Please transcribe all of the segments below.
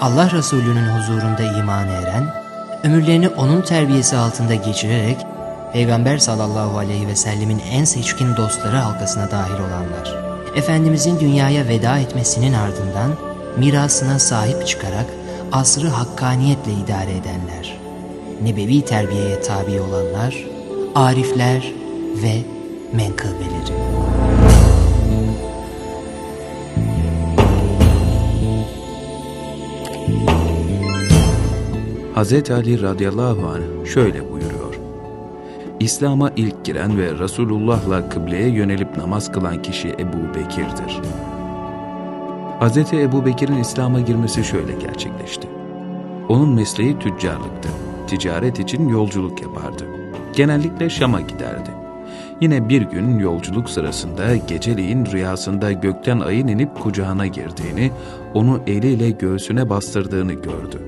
Allah Resulü'nün huzurunda iman eren, ömürlerini onun terbiyesi altında geçirerek Peygamber sallallahu aleyhi ve sellemin en seçkin dostları halkasına dahil olanlar. Efendimizin dünyaya veda etmesinin ardından mirasına sahip çıkarak asrı hakkaniyetle idare edenler. Nebevi terbiyeye tabi olanlar, arifler ve menkıbeleri. Hz. Ali radıyallahu anh şöyle buyuruyor. İslam'a ilk giren ve Resulullah'la kıbleye yönelip namaz kılan kişi Ebu Bekir'dir. Hz. Ebu Bekir'in İslam'a girmesi şöyle gerçekleşti. Onun mesleği tüccarlıktı. Ticaret için yolculuk yapardı. Genellikle Şam'a giderdi. Yine bir gün yolculuk sırasında geceliğin rüyasında gökten ayın inip kucağına girdiğini, onu eliyle göğsüne bastırdığını gördü.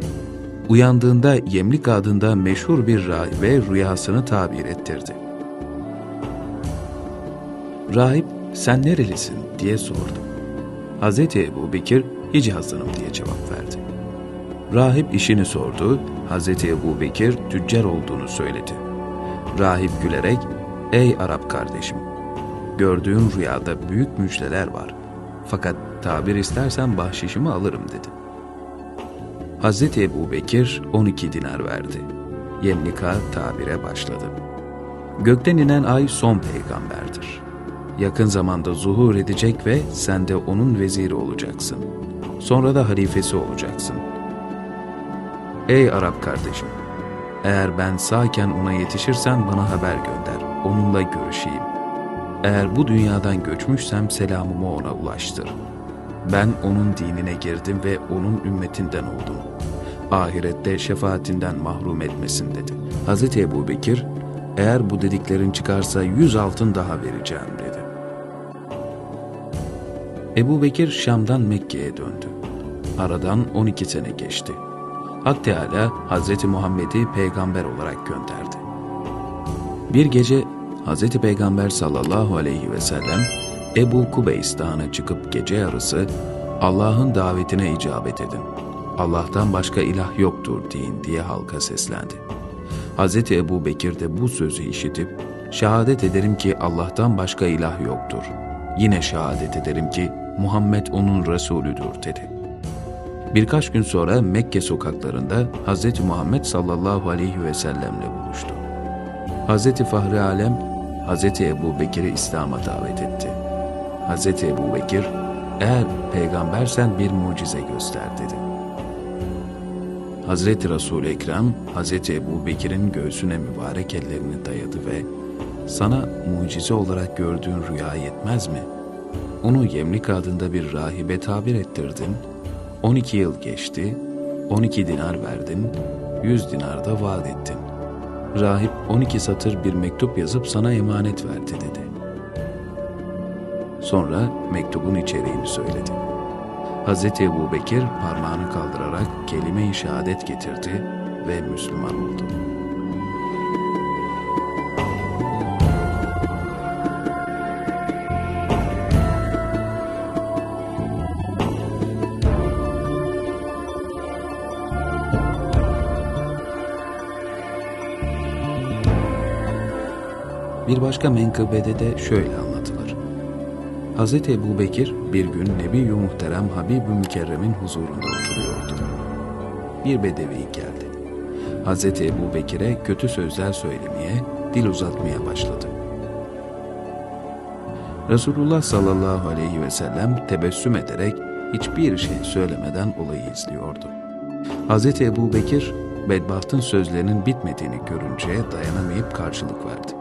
Uyandığında Yemlik adında meşhur bir rahibe rüyasını tabir ettirdi. Rahip, sen nerelisin diye sordu. Hz. Ebu Bekir, Hicazlınım diye cevap verdi. Rahip işini sordu, Hz. Ebu Bekir tüccar olduğunu söyledi. Rahip gülerek, ey Arap kardeşim, gördüğün rüyada büyük müjdeler var. Fakat tabir istersen bahşişimi alırım dedi. Hz. Ebu Bekir 12 dinar verdi. Yemlika tabire başladı. Gökten inen ay son peygamberdir. Yakın zamanda zuhur edecek ve sen de onun veziri olacaksın. Sonra da halifesi olacaksın. Ey Arap kardeşim! Eğer ben sağken ona yetişirsen bana haber gönder, onunla görüşeyim. Eğer bu dünyadan göçmüşsem selamımı ona ulaştır. Ben onun dinine girdim ve onun ümmetinden oldum. Ahirette şefaatinden mahrum etmesin dedi. Hz. Ebu Bekir, eğer bu dediklerin çıkarsa yüz altın daha vereceğim dedi. Ebu Bekir Şam'dan Mekke'ye döndü. Aradan 12 sene geçti. Hak Teala Hz. Muhammed'i peygamber olarak gönderdi. Bir gece Hz. Peygamber sallallahu aleyhi ve sellem Ebu Kubeys dağına çıkıp gece yarısı Allah'ın davetine icabet edin. Allah'tan başka ilah yoktur deyin diye halka seslendi. Hz. Ebu Bekir de bu sözü işitip şehadet ederim ki Allah'tan başka ilah yoktur. Yine şehadet ederim ki Muhammed onun Resulüdür dedi. Birkaç gün sonra Mekke sokaklarında Hz. Muhammed sallallahu aleyhi ve sellemle buluştu. Hz. Fahri Alem, Hz. Ebu Bekir'i İslam'a davet etti. Hz. Ebu Bekir, eğer peygambersen bir mucize göster dedi. Hazreti Resul-i Ekrem, Hazreti Ebu Bekir'in göğsüne mübarek ellerini dayadı ve sana mucize olarak gördüğün rüya yetmez mi? Onu Yemlik adında bir rahibe tabir ettirdin, 12 yıl geçti, 12 dinar verdin, 100 dinar da vaat ettin. Rahip 12 satır bir mektup yazıp sana emanet verdi dedi. Sonra mektubun içeriğini söyledi. Hz. Ebu Bekir parmağını kaldırarak kelime-i şehadet getirdi ve Müslüman oldu. Bir başka menkıbede de şöyle anlatılır. Hz. Ebu Bekir bir gün Nebi-i Muhterem Habib-ü Mükerrem'in huzurunda oturuyordu. Bir bedevi geldi. Hz. Ebu Bekir'e kötü sözler söylemeye, dil uzatmaya başladı. Resulullah sallallahu aleyhi ve sellem tebessüm ederek hiçbir şey söylemeden olayı izliyordu. Hz. Ebu Bekir, bedbahtın sözlerinin bitmediğini görünce dayanamayıp karşılık verdi.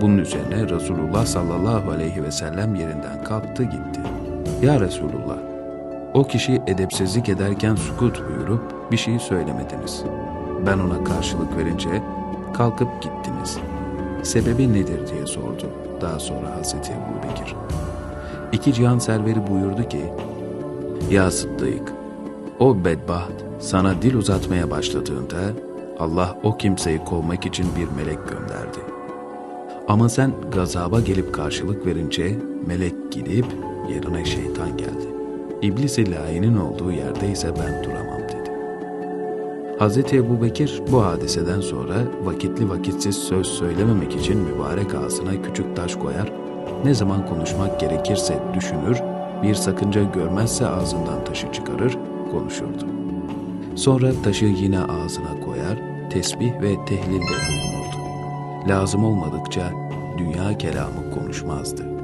Bunun üzerine Resulullah sallallahu aleyhi ve sellem yerinden kalktı gitti. Ya Resulullah, o kişi edepsizlik ederken sukut buyurup bir şey söylemediniz. Ben ona karşılık verince kalkıp gittiniz. Sebebi nedir diye sordu. Daha sonra Hazreti Ebu Bekir. İki cihan serveri buyurdu ki, Ya Sıddık, o bedbaht sana dil uzatmaya başladığında Allah o kimseyi kovmak için bir melek gönderdi. Ama sen gazaba gelip karşılık verince melek gidip yerine şeytan geldi. İblis-i olduğu yerde ise ben duramam. Hz. Ebu Bekir bu hadiseden sonra vakitli vakitsiz söz söylememek için mübarek ağzına küçük taş koyar, ne zaman konuşmak gerekirse düşünür, bir sakınca görmezse ağzından taşı çıkarır, konuşurdu. Sonra taşı yine ağzına koyar, tesbih ve tehlilde bulunurdu. Lazım olmadıkça dünya kelamı konuşmazdı.